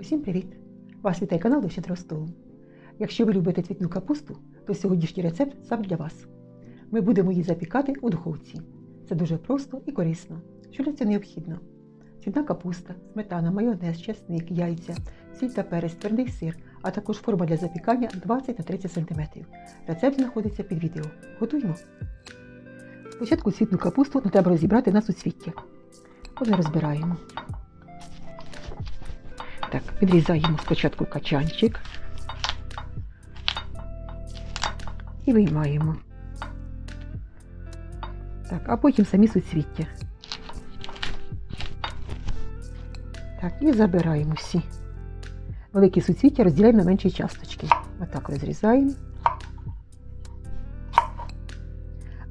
Усім привіт! Вас вітає канал до щедрого столу. Якщо ви любите цвітну капусту, то сьогоднішній рецепт сам для вас. Ми будемо її запікати у духовці. Це дуже просто і корисно. Що для цього необхідно? Цвітна капуста, сметана, майонез, чесник, яйця, сіль та перець, твердий сир, а також форма для запікання 20 на 30 см. Рецепт знаходиться під відео. Готуємо. Спочатку цвітну капусту треба розібрати на суцвіття. Коли розбираємо. Так, відрізаємо спочатку качанчик і виймаємо. Так, а потім самі суцвіття. Так, і забираємо всі. Великі суцвіття розділяємо на менші часточки. Отак розрізаємо.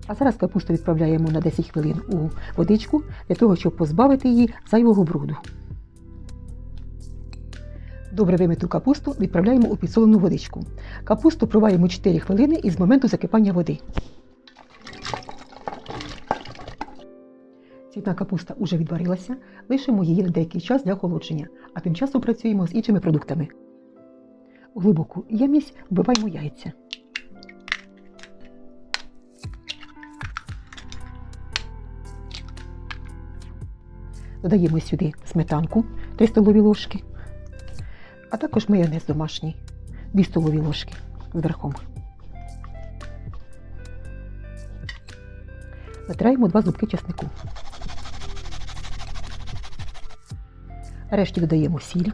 А зараз капусту відправляємо на 10 хвилин у водичку для того, щоб позбавити її зайвого бруду. Добре вимиту капусту відправляємо у підсолену водичку. Капусту проваємо 4 хвилини із моменту закипання води. Цвітна капуста уже відварилася, лишимо її на деякий час для охолодження, а тим часом працюємо з іншими продуктами. У глибоку ємність вбиваємо яйця. Додаємо сюди сметанку 3 столові ложки, а також майонез домашній 2 столові ложки зверхом. Натираємо 2 зубки чеснику. Решті додаємо сіль,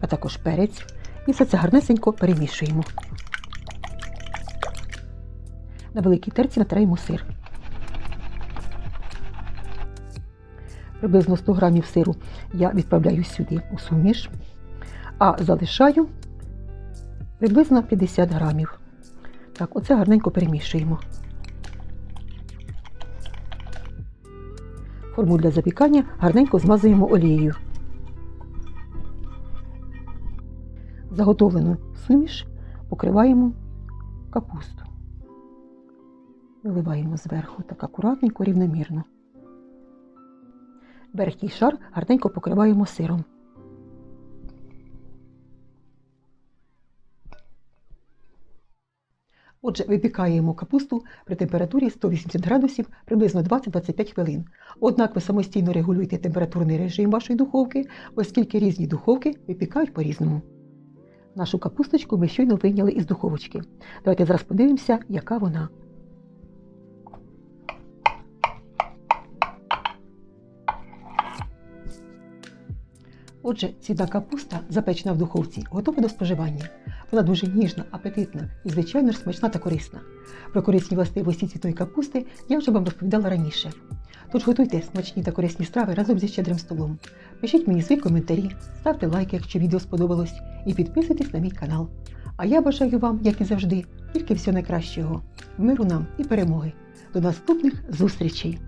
а також перець і все це гарнесенько перемішуємо. На великій терці натираємо сир. Приблизно 100 грамів сиру я відправляю сюди у суміш, а залишаю приблизно 50 грамів. Так, оце гарненько перемішуємо. Форму для запікання гарненько змазуємо олією. Заготовлену суміш покриваємо капусту. Виливаємо зверху так акуратненько, рівномірно. Верхній шар гарненько покриваємо сиром. Отже, випікаємо капусту при температурі 180 градусів приблизно 20-25 хвилин. Однак ви самостійно регулюєте температурний режим вашої духовки, оскільки різні духовки випікають по-різному. Нашу капусточку ми щойно вийняли із духовочки. Давайте зараз подивимося, яка вона. Отже, ціда капуста, запечена в духовці, готова до споживання. Вона дуже ніжна, апетитна і, звичайно ж, смачна та корисна. Про корисні властивості цвітної капусти я вже вам розповідала раніше. Тож готуйте смачні та корисні страви разом зі щедрим столом. Пишіть мені свої коментарі, ставте лайки, якщо відео сподобалось, і підписуйтесь на мій канал. А я бажаю вам, як і завжди, тільки всього найкращого, миру нам і перемоги. До наступних зустрічей!